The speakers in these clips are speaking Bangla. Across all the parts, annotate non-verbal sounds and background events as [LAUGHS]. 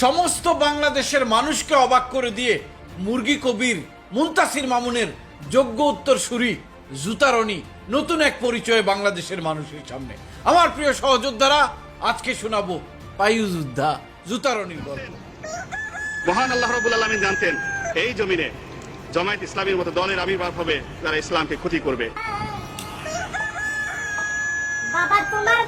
সমস্ত বাংলাদেশের মানুষকে অবাক করে দিয়ে মুরগি কবির মুন্তাসির মামুনের যোগ্য উত্তর সুরি জুতারণী নতুন এক পরিচয় বাংলাদেশের মানুষের সামনে। আমার প্রিয় সহযোদ্ধারা আজকে শোনাবো পায়ু যোদ্ধা জুতারণীর গল্প। মহান আল্লাহ রবুল আলমী জানতেন এই জমিনে জমায়েত ইসলামের মতো দলের আবির্ভাব হবে যারা ইসলামকে ক্ষতি করবে। বাবা তোমার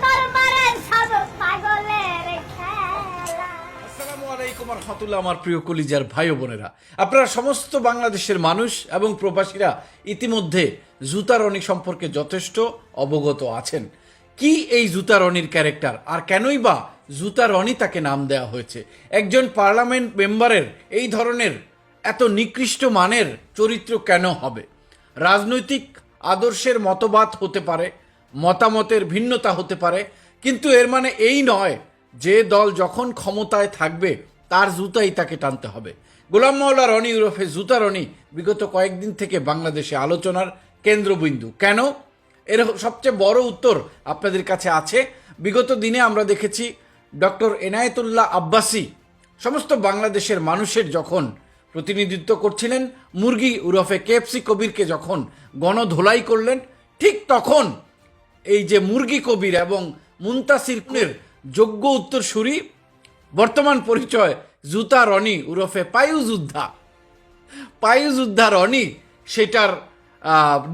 আলাইকুম রহমতুল্লাহ আমার প্রিয় কলিজার ভাই বোনেরা। আপনারা সমস্ত বাংলাদেশের মানুষ এবং প্রবাসীরা ইতিমধ্যে জুতারণী সম্পর্কে যথেষ্ট অবগত আছেন। কি এই জুতারণীর ক্যারেক্টার? আর কেনই বা জুতারণী তাকে নাম দেওয়া হয়েছে? একজন পার্লামেন্ট মেম্বারের এই ধরনের এত নিকৃষ্ট মানের চরিত্র কেন হবে? রাজনৈতিক আদর্শের মতবাদ হতে পারে, মতামতের ভিন্নতা হতে পারে, কিন্তু এর মানে এই নয় যে দল যখন ক্ষমতায় থাকবে তার জুতাই তাকে টানতে হবে। গোলাম মাওলা রনি ওরফে জুতা রনি বিগত কয়েকদিন থেকে বাংলাদেশে আলোচনার কেন্দ্রবিন্দু। কেন? এর সবচেয়ে বড় উত্তর আপনাদের কাছে আছে। বিগত দিনে আমরা দেখেছি ডক্টর এনায়েতুল্লাহ আব্বাসি সমস্ত বাংলাদেশের মানুষের যখন প্রতিনিধিত্ব করছিলেন, মুরগি উরফে কেএফসি কবিরকে যখন গণধোলাই করলেন, ঠিক তখন এই যে মুরগি কবির এবং মুন্তাসির যোগ্য উত্তরসূরি বর্তমান পরিচয় জুতা রনি উরফে পায়ু যোদ্ধা পায়ু যোদ্ধা রনি সেটার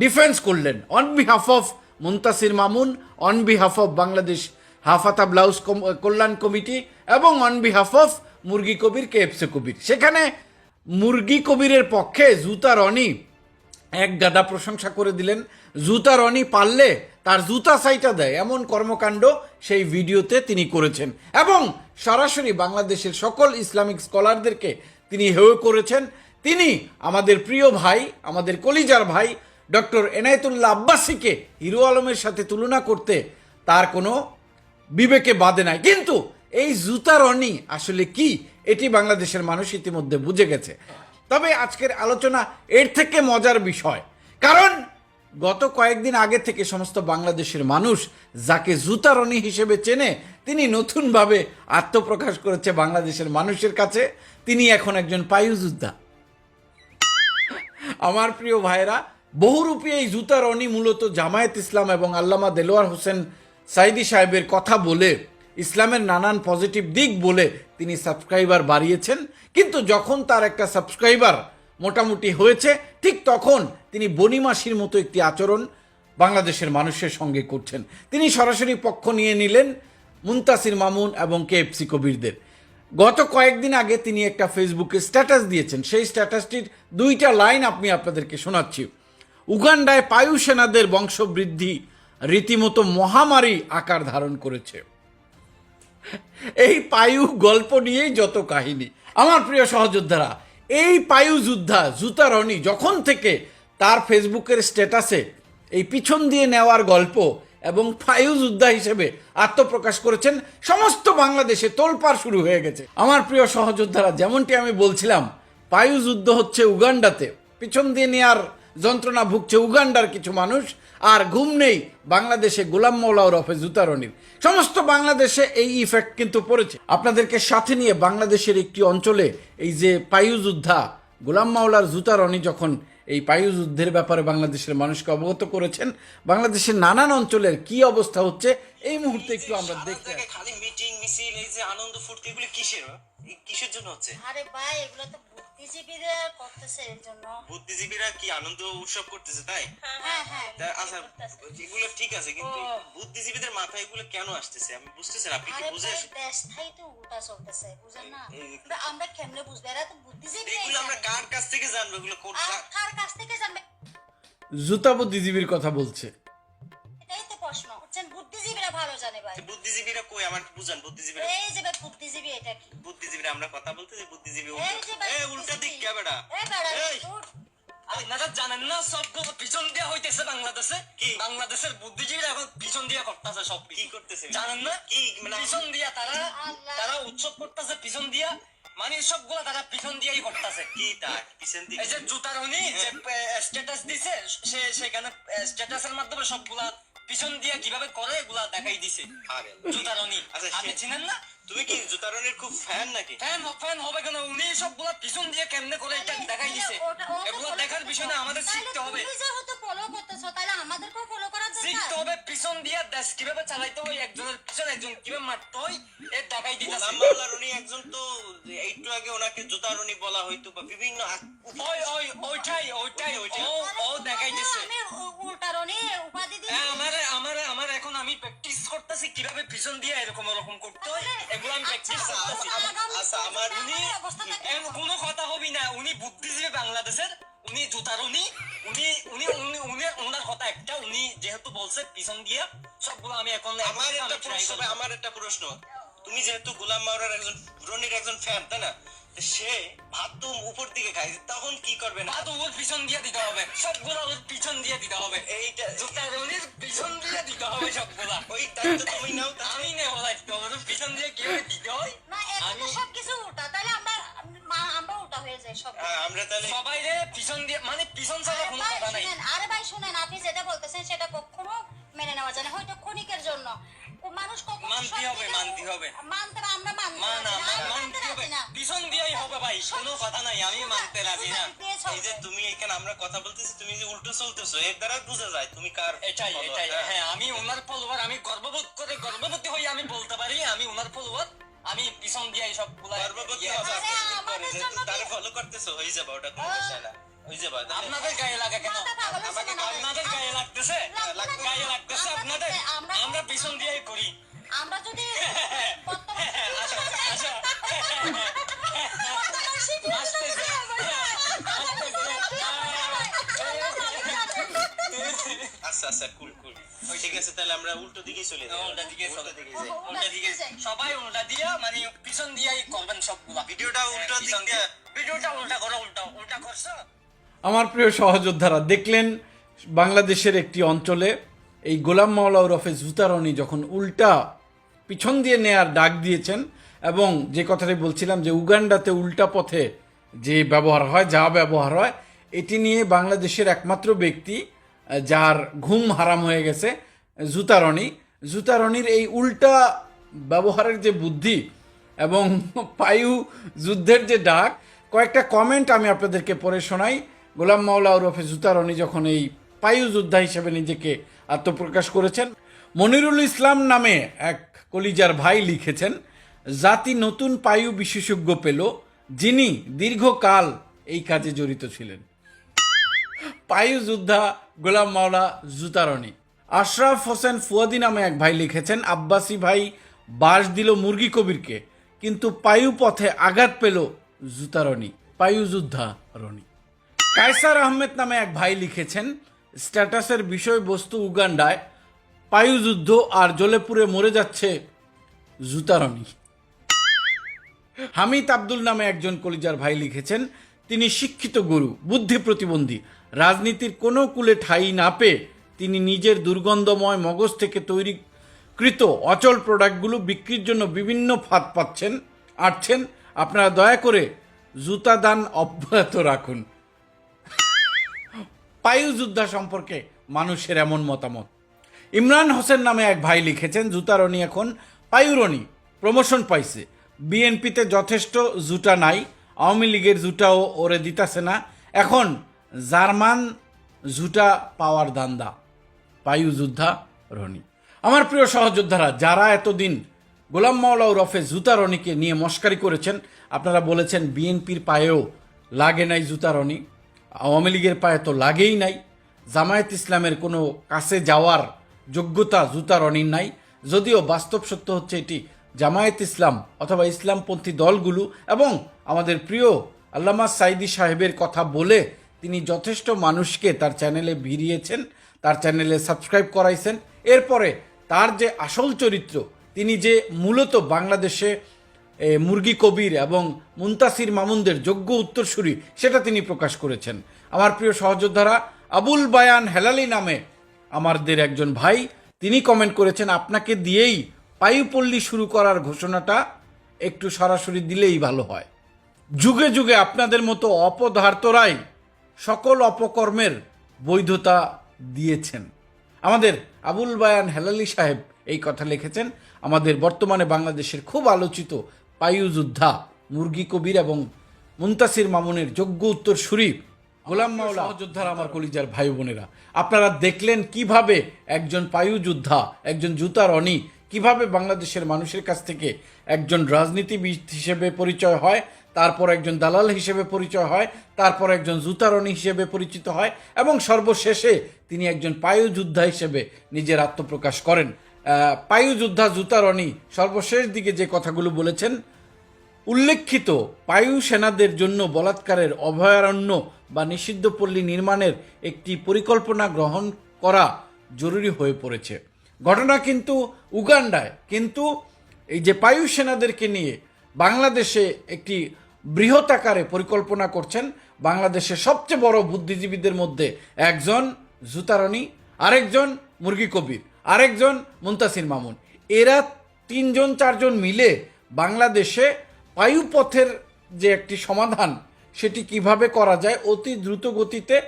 ডিফেন্স করলেন। On behalf of Muntasir Mamun on behalf of Bangladesh হাফাতা blouse কল্যাণ কমিটি এবং অন বিহাফ অফ মুরগি কবির কে কেএফসি কবির। সেখানে মুরগি কবিরের পক্ষে জুতা রনি এক গাদা প্রশংসা করে দিলেন। জুতা রনি পারলে তার জুতা সাইটা দেয়। এমন কর্মকাণ্ড সেই ভিডিওতে তিনি করেছেন। এবং সরাসরি বাংলাদেশের সকল ইসলামিক স্কলারদেরকে তিনি হেয় করেছেন। তিনি আমাদের প্রিয় ভাই, আমাদের কলিজার ভাই, ডক্টর এনায়েতুল্লাহ আব্বাসীকে হিরো আলমের সাথে তুলনা করতে তার কোনো বিবেকে বাদে নাই। কিন্তু এই জুতারণি আসলে কি, এটি বাংলাদেশের মানুষ ইতিমধ্যে বুঝে গেছে। তবে আজকের আলোচনা এর থেকে মজার বিষয়। কারণ গত কয়েকদিন আগে থেকে সমস্ত বাংলাদেশের মানুষ যাকে জুতারণি হিসেবে চেনে, তিনি নতুনভাবে আত্মপ্রকাশ করেছে বাংলাদেশের মানুষের কাছে। তিনি এখন একজন পায়ু যোদ্ধা আমার প্রিয় ভাইরা বহুরূপী এই জুতার অনি মূলত জামায়াত ইসলাম এবং আল্লামা দেলোয়ার হোসেন সাইদি সাহেবের কথা বলে, ইসলামের নানান পজিটিভ দিক বলে তিনি সাবস্ক্রাইবার বাড়িয়েছেন। কিন্তু যখন তার একটা সাবস্ক্রাইবার মোটামুটি হয়েছে, ঠিক তখন তিনি বনিমাসির মতো একটি আচরণ বাংলাদেশের মানুষের সঙ্গে করছেন। তিনি সরাসরি পক্ষ নিয়ে নিলেন মুন্তাসির মামুন এবং কেএফসি কবিরদের। গত কয়েকদিন আগে তিনি একটা ফেসবুকে স্ট্যাটাস দিয়েছেন। সেই স্ট্যাটাসটির দুইটা লাইন আপনি আপনাদেরকে শোনাচ্ছি। উগান্ডায় পায়ু সেনাদের বংশবৃদ্ধি রীতিমতো মহামারী আকার ধারণ করেছে। এই পায়ু গল্প নিয়েই যত কাহিনী। আমার প্রিয় সহযোদ্ধারা, এই পায়ু যোদ্ধা জুতারণি যখন থেকে তার ফেসবুকের স্ট্যাটাসে এই পিছন দিয়ে নেওয়ার গল্প এবং পায়ু যোদ্ধা হিসেবে আত্মপ্রকাশ করেছেন, সমস্ত বাংলাদেশে তোলপাড় শুরু হয়ে গেছে। আমার প্রিয় সহযোদ্ধারা, যেমনটি আমি বলছিলাম পায়ু যুদ্ধ হচ্ছে উগান্ডাতে। পিছন দিয়ে নেওয়ার যন্ত্রণা ভুগছে উগান্ডার কিছু মানুষ, আর ঘুম নেই বাংলাদেশে গোলাম মৌলা ওরফে জুতারণির সমস্ত বাংলাদেশে এই ইফেক্ট কিন্তু পড়েছে। আপনাদেরকে সাথে নিয়ে বাংলাদেশের একটি অঞ্চলে এই যে পায়ু যোদ্ধা গোলাম মাওলার জুতারণি যখন এই পায়ু যুদ্ধের ব্যাপারে বাংলাদেশের মানুষকে অবগত করেছেন। বাংলাদেশের নানান অঞ্চলের কি অবস্থা হচ্ছে, এই মুহূর্তে একটু আমরা দেখতে খালি মিটিং মিছিল, এই যে আনন্দ ফুর্তি, এগুলি কিসের? কিসের জন্য হচ্ছে? আরে ভাই এগুলো তো বুদ্ধিজীবীরা করতেছে এর জন্য। বুদ্ধিজীবীরা কি আনন্দ উৎসব করতেছে তাই? হ্যাঁ হ্যাঁ আচ্ছা এগুলো ঠিক আছে কিন্তু বুদ্ধিজীবীদের মাথায় এগুলো কেন আসতেছে? আমি বুঝতেছি না আপনি কি দেশটাই তো উল্টা চলতেছে বুঝেন না? আমরা কেমনে বুঝব? এরা তো বুদ্ধিজীবী এগুলো আমরা কার কাছ থেকে জানব? এগুলো কোন কার কাছ থেকে জানবে? জুতা বুদ্ধিজীবীর কথা বলছে। এটাই তো প্রশ্ন বুঝছেন? বুদ্ধিজীবীরা ভালো জানে ভাই। বুদ্ধিজীবীরা কই? আমার বুঝান বুদ্ধিজীবীরা এই যে বুদ্ধিজীবী এটা কি? বুদ্ধিজীবীরা আমরা কথা বলতেছি বুদ্ধিজীবী এই যে ভাই এ উল্টা দিক কে বেটা? বেড়া এই। আপনারা জানেন না সবগুলো পিছন দিয়া হইতেছে বাংলাদেশে? কি? বাংলাদেশের বুদ্ধিজীবীরা এখন পিছন দিয়া করতেছে সব কি করতেছে? জানেন না? কি মানে পিছন দিয়া তারা তারা উৎসব করতেছে পিছন দিয়া। মানে সবগুলা তারা পিছন দিয়াই করতেছে। কি তা? পিছন দিকে এই যে জুতার উনি যে স্ট্যাটাস দিছে সে সেখানে স্ট্যাটাসের মাধ্যমে সবগুলা পিছন দিয়া কীভাবে করে এগুলা দেখাই দিছে। আরে জুতারনি আচ্ছা, আপনি চিনেন না? তুমি কি জুতারনির খুব ফ্যান নাকি? ফ্যান ফ্যান হবে কেন? উনি সবগুলা পিছন দিয়ে কেমনে করে এটা দেখাই দিছে? এগুলো দেখার বিষয় না আমাদের শিখতে হবে। তুমি follow করতেছো, তাহলে আমাদেরকেও ফলো। শিখতে হবে পিছন দিয়ে দেশ কীভাবে চালাইতে হয় একজনের পিছন একজন কীভাবে মারতে হয় এর দেখাই দিতেছে গোলাম মাওলার উনি একজন তো একটু আগে ওনাকে জুতারনি বলা হয়তো বা বিভিন্ন ওই ওই ওইটাই ওইটাই ওইটাই। ও ও দেখাই দিছে উপাধি হ্যাঁ, আমার আমার আমার এখন আমি প্র্যাকটিস করতেছি কীভাবে পিছন দিয়ে এরকম এরকম করতে হয় এগুলো আমি প্র্যাকটিস আচ্ছা, করতেছি আচ্ছা, আমার উনি? কোনো কথা হবি না উনি বুদ্ধিজীবী বাংলাদেশের উনি জুতার উনি উনি উনি উনি উনি ওনার কথা একটা উনি যেহেতু বলছে পিছন দিয়ে সবগুলো আমি এখন আমার একটা প্রশ্ন ভাই, আমার একটা প্রশ্ন। তুমি যেহেতু গোলাম মাওলার একজন রনির একজন ফ্যান তাই না? সে ভাত তো উপর দিকে খায় তখন কি করবে না? পা তো ওর পিছন দিয়ে দিতে হবে সবগুলো ওর পিছন দিয়ে দিতে হবে। এইটা জুতার উনির পিছন দিয়ে দিতে হবে সবগুলা। ওই দায়িত্ব তুমি নাও তা আমি নেব লাগতো ওর পিছন দিয়ে কীভাবে দিতে হয়? না, এখন তো আমি সবকিছু উল্টা। তাহলে আমরা উল্টা যাই সব। আমরা তাহলে সবাই রে পিছন দিয়ে মানে পিছন ছাড়া কোনো কথা নাই আরে ভাই শুনেন, আপনি যেটা বলতেছেন সেটা কখনো মেনে নেওয়া যায় না। হয়তো ক্ষণিকের জন্য। মানুষ কখনো মানতে হবে, মানতে হবে। মানতে আমরা মানতে না রাজি না, মা- আমরা মানতে মানতে হবে পিছন দিয়েই হবে ভাই কোনো কথা নাই আমি মানতে রাজি না এই যে তুমি এখানে আমরা কথা বলতেছি তুমি যে উল্টো চলতেছো এর দ্বারা বোঝা যায় তুমি কার এটাই এটাই হ্যাঁ। হ্যাঁ আমি ওনার ফলোয়ার আমি গর্ববোধ করে গর্ভবতী হয়ে আমি বলতে পারি আমি ওনার ফলোয়ার আমি পিছন দিয়ে সবগুলা ইয়ে- তারে কি- করতেছো, হয়ে যাবে, ওটা কোনো বিষয় না। হয়ে যাবে, তাহলে- আপনাদের গায়ে লাগা কেন। আপনাদের গায়ে লাগতেছে? গায়ে লাগতেছে আপনাদের? আমরা আমরা পিছন দিয়ে করি। আমরা যদি [LAUGHS] আমরা উল্টো দিকেই চলে যাই। উল্টা দিকে উল্টো দিকে যাই। উল্টা দিকে সবাই উল্টা দিয়া মানে পিছন দিয়েই করবেন সবগুলা। ভিডিওটা উল্টো হ্যাঁ, দিক। দিয়ে- ভিডিওটা উল্টা করো উল্টা উল্টা করছ? আমার প্রিয় সহযোদ্ধারা দেখলেন বাংলাদেশের একটি অঞ্চলে এই গোলাম মাওলা ওরফে জুতারনি যখন উল্টা পিছন দিয়ে নেয়ার ডাক দিয়েছেন এবং যে কথাটি বলছিলাম যে উগান্ডাতে উল্টা পথে যে ব্যবহার হয় যা ব্যবহার হয় এটি নিয়ে বাংলাদেশের একমাত্র ব্যক্তি যার ঘুম হারাম হয়ে গেছে। জুতারনি জুতারনির এই উল্টা ব্যবহারের যে বুদ্ধি এবং পায়ু যুদ্ধের যে ডাক, কয়েকটা কমেন্ট আমি আপনাদেরকে পড়ে শোনাই। গোলাম মাওলা ওরফে জুতারনি যখন এই পায়ু যোদ্ধা হিসেবে নিজেকে আত্মপ্রকাশ করেছেন, মনিরুল ইসলাম নামে এক কলিজার ভাই লিখেছেন, জাতি নতুন পায়ু বিশেষজ্ঞ পেল, যিনি দীর্ঘকাল এই কাজে জড়িত ছিলেন। পায়ু যোদ্ধা গোলাম মাওলা জুতারনি আশরাফ হোসেন ফুয়াদি নামে এক ভাই লিখেছেন, আব্বাসি ভাই বাস দিল মুরগি কবিরকে, কিন্তু পায়ু পথে আঘাত পেল জুতারনি পায়ু যোদ্ধা রনি কায়সার আহমেদ নামে এক ভাই লিখেছেন, স্ট্যাটাসের বিষয়বস্তু উগান্ডায় পায়ু যুদ্ধ আর জ্বলেপুরে মরে যাচ্ছে জুতারনি হামিদ আব্দুল নামে একজন কলিজার ভাই লিখেছেন, তিনি শিক্ষিত গুরু, বুদ্ধি প্রতিবন্ধী, রাজনীতির কোনো কুলে ঠাঁই না পেয়ে তিনি নিজের দুর্গন্ধময় মগজ থেকে তৈরি কৃত অচল প্রোডাক্টগুলো বিক্রির জন্য বিভিন্ন ফাঁদ পাচ্ছেন, আটছেন। আপনারা দয়া করে জুতা দান অব্যাহত রাখুন। পায়ু যোদ্ধা সম্পর্কে মানুষের এমন মতামত। ইমরান হোসেন নামে এক ভাই লিখেছেন জুতারনি এখন পায়ুরনি প্রমোশন পাইছে। বিএনপিতে যথেষ্ট জুটা নাই, আওয়ামী লীগের জুটাও ওরে দিতাছে না। এখন জার্মান জুটা পাওয়ার দান্দা পায়ু যোদ্ধা রনি। আমার প্রিয় সহযোদ্ধারা, যারা এতদিন গোলাম মাওলা রফে জুতা রনিকে নিয়ে মস্কারি করেছেন, আপনারা বলেছেন বিএনপির পায়েও লাগে নাই জুতা রনি, আওয়ামী লীগের পায়ে তো লাগেই নাই, জামায়াত ইসলামের কোনো কাছে যাওয়ার যোগ্যতা জুতা রনির নাই, যদিও বাস্তব সত্য হচ্ছে এটি জামায়াত ইসলাম অথবা ইসলামপন্থী দলগুলো এবং আমাদের প্রিয় আল্লামা সাইদি সাহেবের কথা বলে তিনি যথেষ্ট মানুষকে তার চ্যানেলে ভিড়িয়েছেন। তার চ্যানেলে সাবস্ক্রাইব করাইছেন। এরপরে তার যে আসল চরিত্র, তিনি যে মূলত বাংলাদেশে মুরগি কবির এবং মুন্তাসির মামুনদের যোগ্য উত্তরসূরি, সেটা তিনি প্রকাশ করেছেন। আমার প্রিয় সহযোদ্ধারা, আবুল বায়ান হেলালি নামে আমাদের একজন ভাই, তিনি কমেন্ট করেছেন, আপনাকে দিয়েই পায়ুপল্লী শুরু করার ঘোষণাটা একটু সরাসরি দিলেই ভালো হয়। যুগে যুগে আপনাদের মতো অপদার্থরাই সকল অপকর্মের বৈধতা দিয়েছেন। আমাদের আবুল বায়ান হেলালি সাহেব এই কথা লিখেছেন। আমাদের বর্তমানে বাংলাদেশের খুব আলোচিত পায়ু যোদ্ধা মুরগি কবির এবং মুন্তাসির মামুনের যোগ্য উত্তর শরীফ, গোলাম মাওলা যোদ্ধারা আমার কলিজার ভাই বোনেরা। আপনারা দেখলেন কীভাবে একজন পায়ু যোদ্ধা একজন জুতার অনি কীভাবে বাংলাদেশের মানুষের কাছ থেকে একজন রাজনীতিবিদ হিসেবে পরিচয় হয় তারপর একজন দালাল হিসেবে পরিচয় হয় তারপর একজন জুতারণী হিসেবে পরিচিত হয় এবং সর্বশেষে তিনি একজন পায়ু যোদ্ধা হিসেবে নিজের আত্মপ্রকাশ করেন। আহ, পায়ু যোদ্ধা জুতারণী সর্বশেষ দিকে যে কথাগুলো বলেছেন উল্লেখিত পায়ু সেনাদের জন্য বলাৎকারের অভয়ারণ্য বা নিষিদ্ধ পল্লী নির্মাণের একটি পরিকল্পনা গ্রহণ করা জরুরি হয়ে পড়েছে। ঘটনা কিন্তু উগান্ডায় কিন্তু এই যে পায়ু সেনাদেরকে নিয়ে বাংলাদেশে একটি বৃহৎ আকারে পরিকল্পনা করছেন বাংলাদেশের সবচেয়ে বড় বুদ্ধিজীবীদের মধ্যে একজন জুতারণী আরেকজন মুরগি কবির, আরেকজন মুন্তাসির মামুন। এরা তিনজন, চারজন মিলে বাংলাদেশে বায়ুপথের যে একটি সমাধান, সেটি কীভাবে করা যায়, অতি দ্রুত গতিতে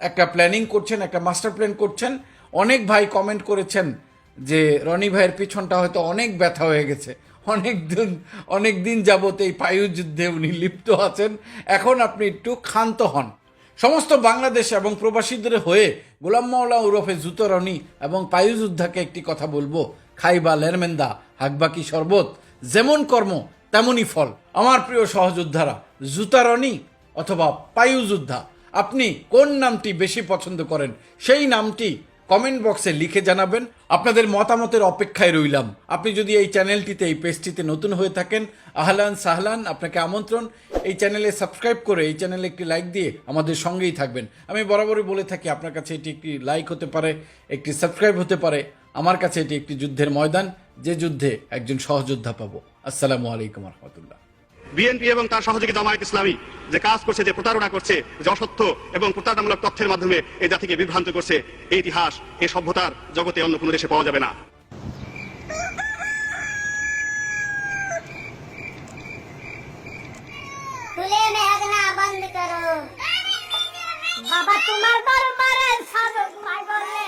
একটা প্ল্যানিং করছেন, একটা মাস্টার প্ল্যান করছেন। অনেক ভাই কমেন্ট করেছেন যে, রনি ভাইয়ের পিছনটা হয়তো অনেক ব্যথা হয়ে গেছে। অনেক দিন অনেক দিন যাবত এই পায়ু যুদ্ধে উনি লিপ্ত আছেন। এখন আপনি একটু ক্ষান্ত হন। সমস্ত বাংলাদেশ এবং প্রবাসীদের হয়ে গোলাম মাওলা ওরফে জুতরণী এবং পায়ুযোদ্ধাকে একটি কথা বলব। খাইবা লেরমেন্দা হাকবাকি শরবত, যেমন কর্ম, তেমনই ফল। আমার প্রিয় সহযোদ্ধারা জুতারণী অথবা পায়ুযোদ্ধা আপনি কোন নামটি বেশি পছন্দ করেন? সেই নামটি কমেন্ট বক্সে লিখে জানাবেন, আপনাদের মতামতের অপেক্ষায় রইলাম। আপনি যদি এই চ্যানেলটিতে, এই পেজটিতে নতুন হয়ে থাকেন, আহলান সাহলান, আপনাকে আমন্ত্রণ। এই চ্যানেলে সাবস্ক্রাইব করে, এই চ্যানেলে একটি লাইক দিয়ে আমাদের সঙ্গেই থাকবেন। আমি বরাবরই বলে থাকি, আপনার কাছে এটি একটি লাইক হতে পারে, একটি সাবস্ক্রাইব হতে পারে। আমার কাছে এটি একটি যুদ্ধের ময়দান, যে যুদ্ধে একজন সহযোদ্ধা পাবো। আসসালামু আলাইকুম রহমতুল্লাহ। বিএনপি এবং তার সহযোগী জামায়াত ইসলামী যে কাজ করছে, যে প্রতারণা করছে, যে অসত্য এবং প্রতারণামূলক তথ্যের মাধ্যমে এই জাতিকে বিভ্রান্ত করছে, এই ইতিহাস, এই সভ্যতার জগতে অন্য কোনো দেশে পাওয়া যাবে না। বাবা, তোমার বড় বড় মাই বলে